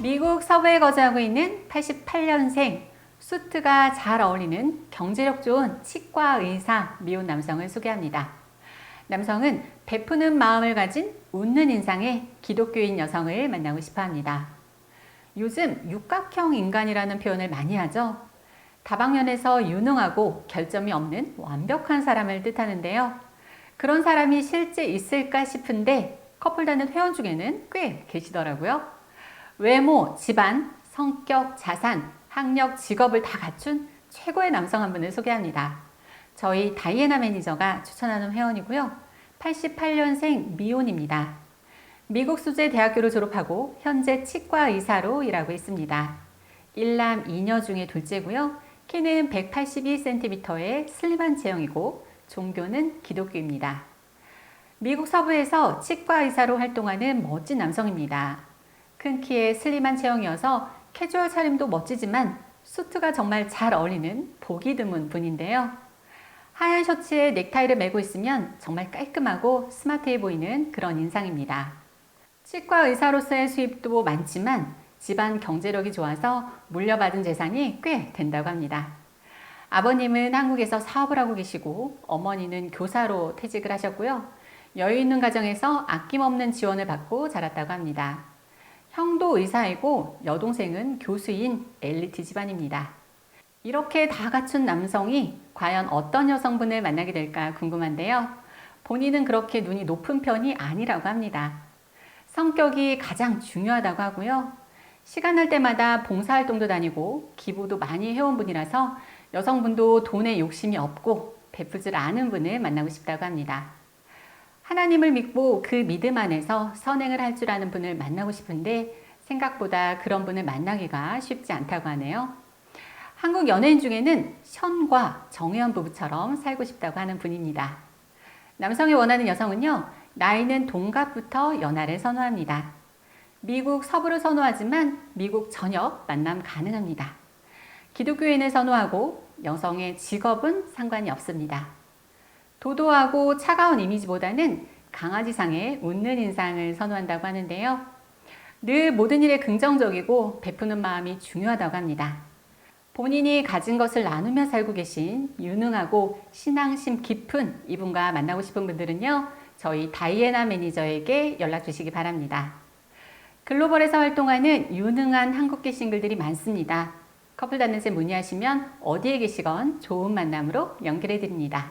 미국 서부에 거주하고 있는 88년생 수트가 잘 어울리는 경제력 좋은 치과 의사 미혼 남성을 소개합니다. 남성은 베푸는 마음을 가진 웃는 인상의 기독교인 여성을 만나고 싶어 합니다. 요즘 육각형 인간이라는 표현을 많이 하죠. 다방면에서 유능하고 결점이 없는 완벽한 사람을 뜻하는데요. 그런 사람이 실제 있을까 싶은데 커플다는 회원 중에는 꽤 계시더라고요. 외모, 집안, 성격, 자산, 학력, 직업을 다 갖춘 최고의 남성 한 분을 소개합니다. 저희 다이애나 매니저가 추천하는 회원이고요. 88년생 미혼입니다. 미국 수재 대학교를 졸업하고 현재 치과 의사로 일하고 있습니다. 일남 2녀 중에 둘째고요. 키는 182cm의 슬림한 체형이고 종교는 기독교입니다. 미국 서부에서 치과 의사로 활동하는 멋진 남성입니다. 큰 키에 슬림한 체형이어서 캐주얼 차림도 멋지지만 수트가 정말 잘 어울리는 보기 드문 분인데요. 하얀 셔츠에 넥타이를 메고 있으면 정말 깔끔하고 스마트해 보이는 그런 인상입니다. 치과 의사로서의 수입도 많지만 집안 경제력이 좋아서 물려받은 재산이 꽤 된다고 합니다. 아버님은 한국에서 사업을 하고 계시고 어머니는 교사로 퇴직을 하셨고요. 여유 있는 가정에서 아낌없는 지원을 받고 자랐다고 합니다. 형도 의사이고 여동생은 교수인 엘리트 집안입니다. 이렇게 다 갖춘 남성이 과연 어떤 여성분을 만나게 될까 궁금한데요. 본인은 그렇게 눈이 높은 편이 아니라고 합니다. 성격이 가장 중요하다고 하고요. 시간 날 때마다 봉사활동도 다니고 기부도 많이 해온 분이라서 여성분도 돈에 욕심이 없고 베푸질 않은 분을 만나고 싶다고 합니다. 하나님을 믿고 그 믿음 안에서 선행을 할 줄 아는 분을 만나고 싶은데 생각보다 그런 분을 만나기가 쉽지 않다고 하네요. 한국 연예인 중에는 션과 정혜연 부부처럼 살고 싶다고 하는 분입니다. 남성이 원하는 여성은요, 나이는 동갑부터 연하를 선호합니다. 미국 서부를 선호하지만 미국 전역 만남 가능합니다. 기독교인을 선호하고 여성의 직업은 상관이 없습니다. 도도하고 차가운 이미지보다는 강아지상의 웃는 인상을 선호한다고 하는데요. 늘 모든 일에 긍정적이고 베푸는 마음이 중요하다고 합니다. 본인이 가진 것을 나누며 살고 계신 유능하고 신앙심 깊은 이분과 만나고 싶은 분들은요, 저희 다이애나 매니저에게 연락 주시기 바랍니다. 글로벌에서 활동하는 유능한 한국계 싱글들이 많습니다. 커플 단넷에 문의하시면 어디에 계시건 좋은 만남으로 연결해 드립니다.